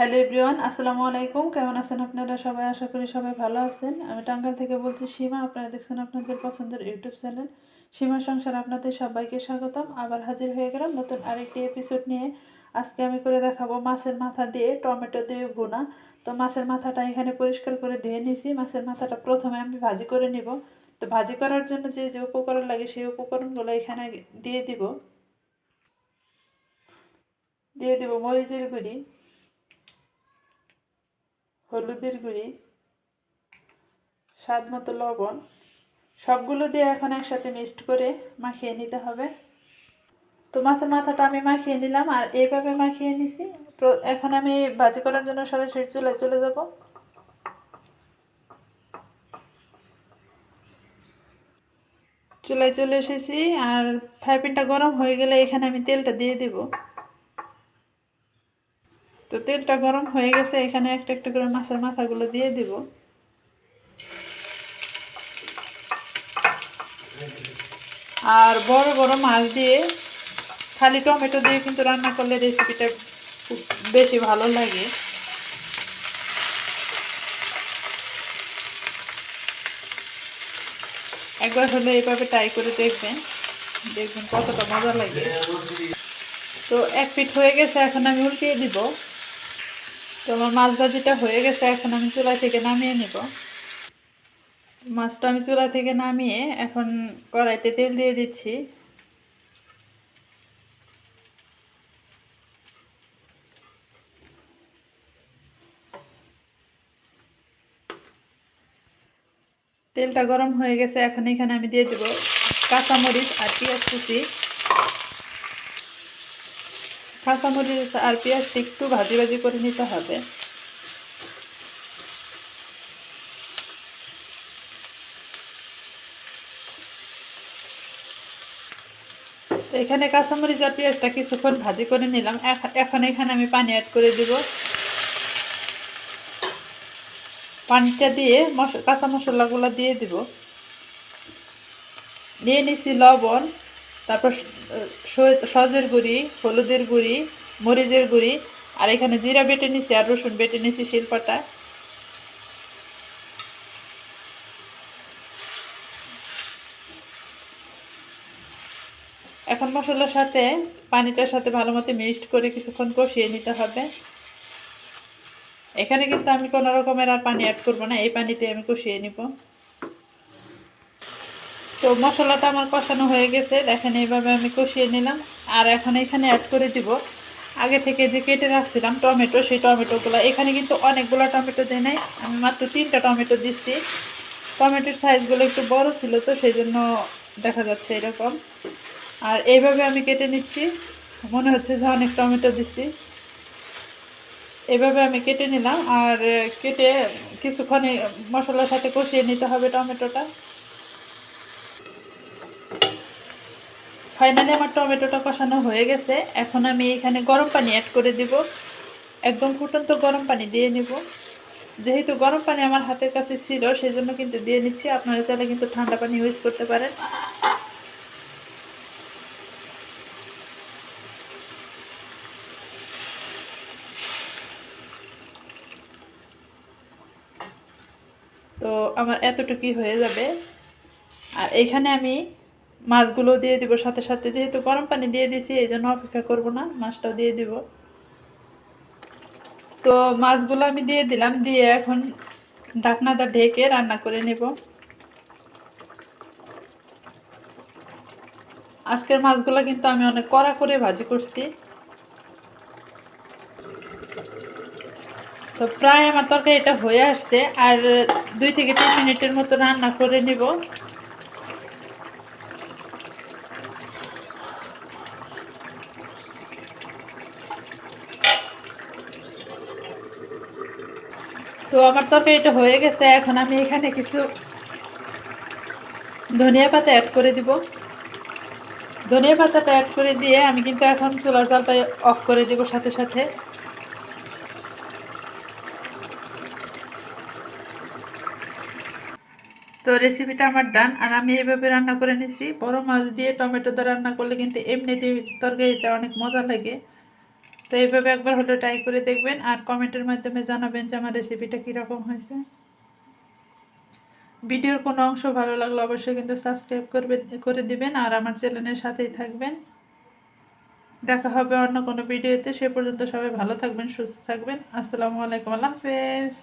Hello everyone, আসসালামু আলাইকুম। কেমন আছেন আপনারা? সবাই আশা করি সবাই ভালো আছেন। আমি টাঙ্গাল থেকে বলছি সীমা। আপনারা দেখছেন আপনাদের পছন্দের ইউটিউব চ্যানেল। সীমা সংসার আপনাদের সবাইকে স্বাগতম। আবার হাজির হয়ে গেলাম নতুন আরেকটি এপিসোড নিয়ে। আজকে আমি করে দেখাবো মাছের মাথা দিয়ে টমেটো দিয়ে ভুনা। তো মাছের মাথাটা এখানে পরিষ্কার করে ধুয়ে নিয়েছি মাছের মাথাটা প্রথমে আমি ভাজি করে নিব। তো ভাজি করার জন্য যে যে উপকরণ লাগে সেই উপকরণগুলো এখানে দিয়ে দিব। দিয়ে দিব মরিচের গুঁড়ি। হলুদের গুঁড়ি স্বাদ মতো লবণ, সবগুলো দিয়ে এখন একসাথে মিক্সড করে মাখিয়ে নিতে হবে। তো মাছের মাথাটা আমি মাখিয়ে নিলাম আর এইভাবে মাখিয়ে নিছি। এখন আমি ভাজি করার জন্য সরাসরি চুলায় চলে যাব। চুলায় চলে এসেছি আর ফ্রাই গরম হয়ে গেলে এখানে আমি তেলটা দিয়ে দিব। তো তেলটা গরম হয়ে গেছে, এখানে একটা একটা করে মাছের মাথাগুলো দিয়ে দিব। আর বড় বড় মাছ দিয়ে খালি টমেটো দিয়ে কিন্তু রান্না করলে রেসিপিটা খুব বেশি ভালো লাগে। একবার হলে এইভাবে ট্রাই করে দেখবেন দেখবেন কতটা মজা লাগে। তো এক পিঠ হয়ে গেছে, এখন আমি উল্টিয়ে দিব। তো আমার মাছ ভাজিটা হয়ে গেছে, এখন আমি চুলা থেকে নামিয়ে নিব। মাছটা আমি চুলা থেকে নামিয়ে এখন কড়াইতে তেল দিয়ে দিচ্ছি। তেলটা গরম হয়ে গেছে, এখন এখানে আমি দিয়ে দেবো কাঁচামরিচ আর পেঁয়াজ কুচি। কাঁচামরিচ আর পেঁয়াজটা একটু ভাজি ভাজি করে নিতে হবে। তো এখানে কাঁচামরিচ আর পেঁয়াজটা কিছুক্ষণ ভাজি করে নিলাম। এখ- এখন এখানে আমি পানি অ্যাড করে দিব। পানিটা দিয়ে মশ, কাঁচা মশলাগুলো দিয়ে দিব। নিয়ে নিছি লবণ। তারপর সজের গুঁড়ি, হলুদের গুঁড়ি, মরিচের গুঁড়ি, আর এখানে জিরা বেটে নিছি আর রসুন বেটে নিছি শিলপাটা। এখন মশলার সাথে, পানিটার সাথে ভালো মতো মিক্সড করে কিছুক্ষণ কষিয়ে নিতে হবে। এখানে কিন্তু আমি কোনো রকমের আর পানি অ্যাড করব না, এই পানিতে আমি কষিয়ে নিব। তো মশলাটা আমার কষানো হয়ে গেছে। দেখেন এইভাবে আমি কষিয়ে নিলাম। আর এখন এখানে অ্যাড করে দিব। আগে থেকে যে কেটে রাখছিলাম টমেটো, সেই টমেটোগুলো। এখানে কিন্তু অনেকগুলো টমেটো দেয় নাই। আমি মাত্র তিনটা টমেটো দিচ্ছি। টমেটোর সাইজগুলো একটু বড় ছিল তো সেই জন্য দেখা যাচ্ছে এরকম। আর এইভাবে আমি কেটে নিচ্ছি। মনে হচ্ছে যে অনেক টমেটো দিচ্ছি। এভাবে আমি কেটে নিলাম। আর কেটে কিছুক্ষণ মশলার সাথে কষিয়ে নিতে হবে টমেটোটা। ফাইনালি আমার টমেটোটা কষানো হয়ে গেছে। এখন আমি এখানে গরম পানি অ্যাড করে দিব। একদম ফুটন্ত গরম পানি দিয়ে নিব। যেহেতু গরম পানি আমার হাতের কাছে ছিল সেই জন্য কিন্তু দিয়ে নিচ্ছি। আপনারা চাইলে কিন্তু ঠান্ডা পানি ইউজ করতে পারেন। তো আমার এতটুকুই হয়ে যাবে। আর এখানে আমি মাছগুলো দিয়ে দিব, সাথে সাথে যেহেতু গরম পানি দিয়ে দিয়েছি এই জন্য অপেক্ষা করব না, মাছটাও দিয়ে দিব। তো মাছগুলো আমি দিয়ে দিলাম, দিয়ে এখন ঢাকনাটা ঢেকে রান্না করে নেব। আজকের মাছগুলো কিন্তু আমি অনেক কড়া করে ভাজি করছি। তো প্রায় আমার তরকারি এটা হয়ে আসছে, আর দুই থেকে তিন মিনিটের মতো রান্না করে নিব। তো আমার তরকারিটা হয়ে গেছে, এখন আমি এখানে কিছু ধনিয়া পাতা অ্যাড করে দিব। ধনিয়া পাতাটা অ্যাড করে দিয়ে আমি কিন্তু এখন চুলার জালটা অফ করে দিব সাথে সাথে। তো রেসিপিটা আমার ডান আর আমি এইভাবে রান্না করে নিছি। বড় মাছ দিয়ে টমেটো দিয়ে রান্না করলে কিন্তু এমনিতে তরকারিটা অনেক মজা লাগে। তো এইভাবে একবার হলো ট্রাই করে দেখবেন আর কমেন্টের মাধ্যমে জানাবেন যে আমার রেসিপিটা কীরকম হয়েছে। ভিডিওর কোনো অংশ ভালো লাগলে অবশ্যই কিন্তু সাবস্ক্রাইব করবে, করে দিবেন আর আমার চ্যানেলের সাথেই থাকবেন। দেখা হবে অন্য কোনো ভিডিওতে। সে পর্যন্ত সবাই ভালো থাকবেন, সুস্থ থাকবেন। আসসালামু আলাইকুম, আল্লাহ হাফেজ।